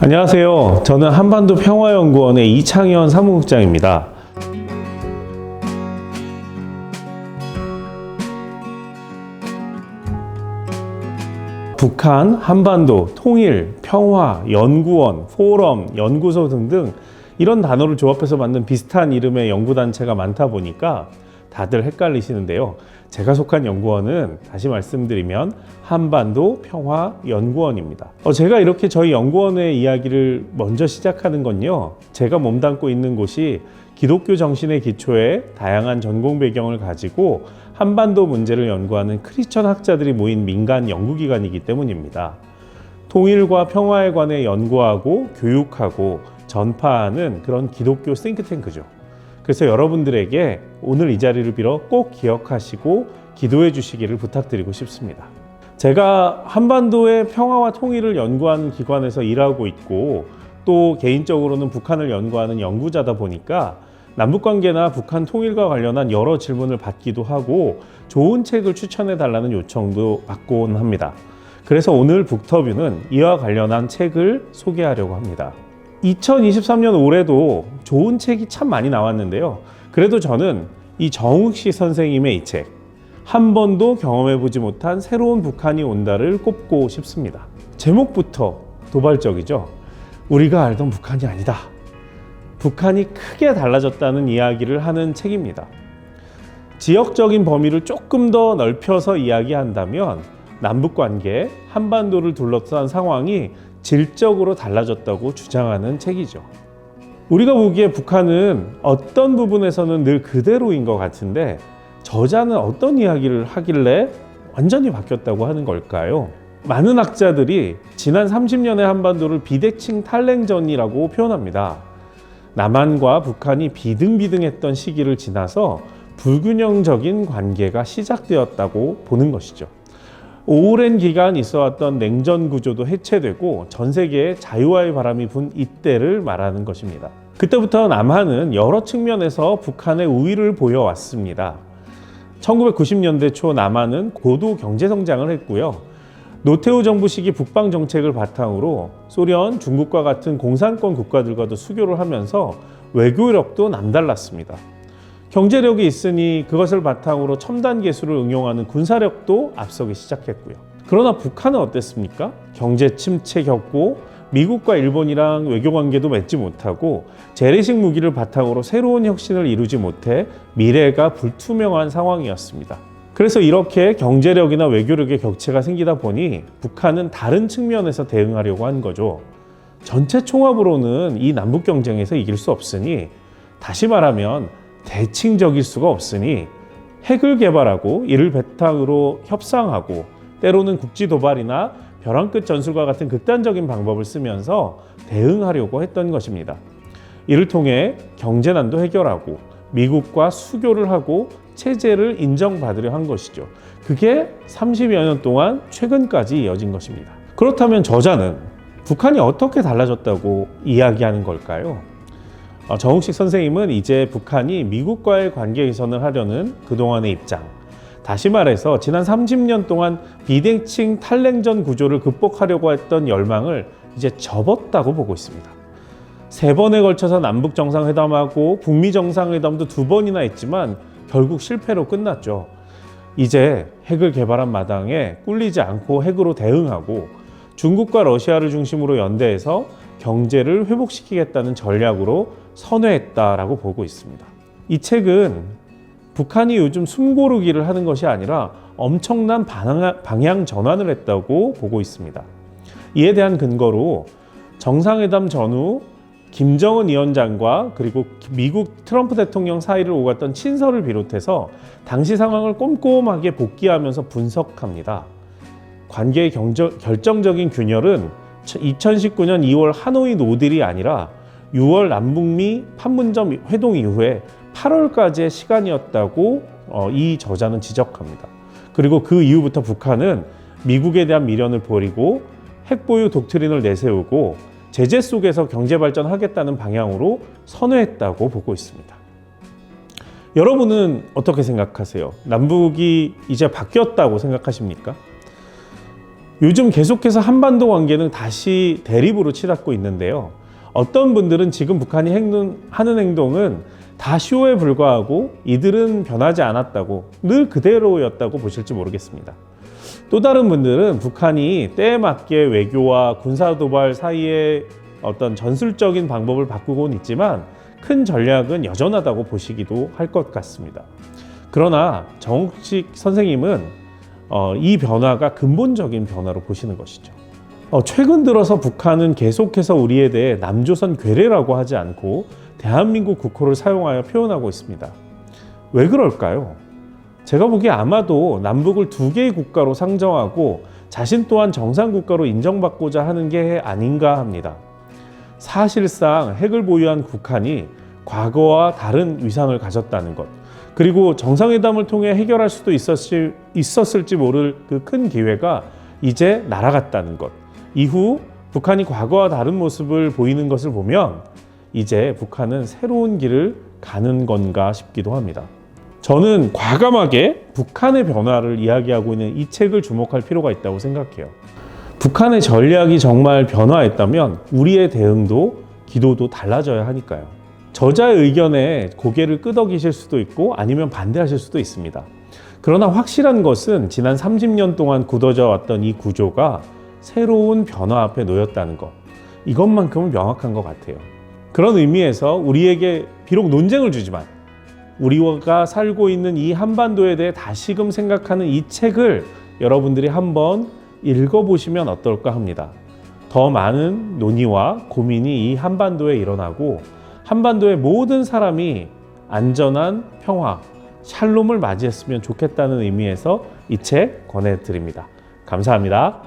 안녕하세요. 저는 한반도 평화연구원의 이창현 사무국장입니다. 북한, 한반도, 통일, 평화, 연구원, 포럼, 연구소 등등 이런 단어를 조합해서 만든 비슷한 이름의 연구단체가 많다 보니까 다들 헷갈리시는데요. 제가 속한 연구원은 다시 말씀드리면 한반도 평화 연구원입니다. 어, 제가 이렇게 저희 연구원의 이야기를 먼저 시작하는 건요. 제가 몸담고 있는 곳이 기독교 정신의 기초에 다양한 전공 배경을 가지고 한반도 문제를 연구하는 크리스천 학자들이 모인 민간 연구기관이기 때문입니다. 통일과 평화에 관해 연구하고 교육하고 전파하는 그런 기독교 싱크탱크죠. 그래서 여러분들에게 오늘 이 자리를 빌어 꼭 기억하시고 기도해 주시기를 부탁드리고 싶습니다. 제가 한반도의 평화와 통일을 연구하는 기관에서 일하고 있고 또 개인적으로는 북한을 연구하는 연구자다 보니까 남북 관계나 북한 통일과 관련한 여러 질문을 받기도 하고 좋은 책을 추천해 달라는 요청도 받곤 합니다. 그래서 오늘 북터뷰는 이와 관련한 책을 소개하려고 합니다. 2023년 올해도 좋은 책이 참 많이 나왔는데요. 그래도 저는 이 정욱 씨 선생님의 이 책, 한 번도 경험해보지 못한 새로운 북한이 온다를 꼽고 싶습니다. 제목부터 도발적이죠. 우리가 알던 북한이 아니다. 북한이 크게 달라졌다는 이야기를 하는 책입니다. 지역적인 범위를 조금 더 넓혀서 이야기한다면 남북 관계, 한반도를 둘러싼 상황이 질적으로 달라졌다고 주장하는 책이죠. 우리가 보기에 북한은 어떤 부분에서는 늘 그대로인 것 같은데 저자는 어떤 이야기를 하길래 완전히 바뀌었다고 하는 걸까요? 많은 학자들이 지난 30년의 한반도를 비대칭 탈냉전이라고 표현합니다. 남한과 북한이 비등비등했던 시기를 지나서 불균형적인 관계가 시작되었다고 보는 것이죠. 오랜 기간 있어 왔던 냉전 구조도 해체되고 전 세계에 자유화의 바람이 분 이때를 말하는 것입니다. 그때부터 남한은 여러 측면에서 북한의 우위를 보여왔습니다. 1990년대 초 남한은 고도 경제 성장을 했고요. 노태우 정부 시기 북방 정책을 바탕으로 소련, 중국과 같은 공산권 국가들과도 수교를 하면서 외교력도 남달랐습니다. 경제력이 있으니 그것을 바탕으로 첨단 기술을 응용하는 군사력도 앞서기 시작했고요. 그러나 북한은 어땠습니까? 경제 침체 겪고 미국과 일본이랑 외교 관계도 맺지 못하고 재래식 무기를 바탕으로 새로운 혁신을 이루지 못해 미래가 불투명한 상황이었습니다. 그래서 이렇게 경제력이나 외교력의 격체가 생기다 보니 북한은 다른 측면에서 대응하려고 한 거죠. 전체 총합으로는 이 남북 경쟁에서 이길 수 없으니 다시 말하면 대칭적일 수가 없으니 핵을 개발하고 이를 바탕으로 협상하고 때로는 국지 도발이나 벼랑 끝 전술과 같은 극단적인 방법을 쓰면서 대응하려고 했던 것입니다. 이를 통해 경제난도 해결하고 미국과 수교를 하고 체제를 인정받으려 한 것이죠. 그게 30여 년 동안 최근까지 이어진 것입니다. 그렇다면 저자는 북한이 어떻게 달라졌다고 이야기하는 걸까요? 어, 정욱식 선생님은 이제 북한이 미국과의 관계 개선을 하려는 그동안의 입장, 다시 말해서 지난 30년 동안 비대칭 탈냉전 구조를 극복하려고 했던 열망을 이제 접었다고 보고 있습니다. 세 번에 걸쳐서 남북 정상회담하고 북미 정상회담도 두 번이나 했지만 결국 실패로 끝났죠. 이제 핵을 개발한 마당에 꿀리지 않고 핵으로 대응하고 중국과 러시아를 중심으로 연대해서 경제를 회복시키겠다는 전략으로 선회했다라고 보고 있습니다. 이 책은 북한이 요즘 숨고르기를 하는 것이 아니라 엄청난 방향 전환을 했다고 보고 있습니다. 이에 대한 근거로 정상회담 전후 김정은 위원장과 그리고 미국 트럼프 대통령 사이를 오갔던 친서를 비롯해서 당시 상황을 꼼꼼하게 복기하면서 분석합니다. 관계의 경저, 결정적인 균열은 2019년 2월 하노이 노딜이 아니라 6월 남북미 판문점 회동 이후에 8월까지의 시간이었다고 어, 이 저자는 지적합니다. 그리고 그 이후부터 북한은 미국에 대한 미련을 버리고 핵보유 독트린을 내세우고 제재 속에서 경제 발전하겠다는 방향으로 선회했다고 보고 있습니다. 여러분은 어떻게 생각하세요? 남북이 이제 바뀌었다고 생각하십니까? 요즘 계속해서 한반도 관계는 다시 대립으로 치닫고 있는데요. 어떤 분들은 지금 북한이 하는 행동은 다 쇼에 불과하고 이들은 변하지 않았다고 늘 그대로였다고 보실지 모르겠습니다. 또 다른 분들은 북한이 때에 맞게 외교와 군사 도발 사이에 어떤 전술적인 방법을 바꾸고는 있지만 큰 전략은 여전하다고 보시기도 할 것 같습니다. 그러나 정욱식 선생님은 어, 이 변화가 근본적인 변화로 보시는 것이죠. 어, 최근 들어서 북한은 계속해서 우리에 대해 남조선 괴뢰라고 하지 않고 대한민국 국호를 사용하여 표현하고 있습니다. 왜 그럴까요? 제가 보기에 아마도 남북을 두 개의 국가로 상정하고 자신 또한 정상 국가로 인정받고자 하는 게 아닌가 합니다. 사실상 핵을 보유한 북한이 과거와 다른 위상을 가졌다는 것, 그리고 정상회담을 통해 해결할 수도 있었을, 있었을지 모를 그 큰 기회가 이제 날아갔다는 것. 이후 북한이 과거와 다른 모습을 보이는 것을 보면 이제 북한은 새로운 길을 가는 건가 싶기도 합니다. 저는 과감하게 북한의 변화를 이야기하고 있는 이 책을 주목할 필요가 있다고 생각해요. 북한의 전략이 정말 변화했다면 우리의 대응도 기도도 달라져야 하니까요. 저자의 의견에 고개를 끄덕이실 수도 있고 아니면 반대하실 수도 있습니다. 그러나 확실한 것은 지난 30년 동안 굳어져 왔던 이 구조가 새로운 변화 앞에 놓였다는 것. 이것만큼은 명확한 것 같아요. 그런 의미에서 우리에게 비록 논쟁을 주지만 우리가 살고 있는 이 한반도에 대해 다시금 생각하는 이 책을 여러분들이 한번 읽어보시면 어떨까 합니다. 더 많은 논의와 고민이 이 한반도에 일어나고 한반도의 모든 사람이 안전한 평화, 샬롬을 맞이했으면 좋겠다는 의미에서 이 책 권해드립니다. 감사합니다.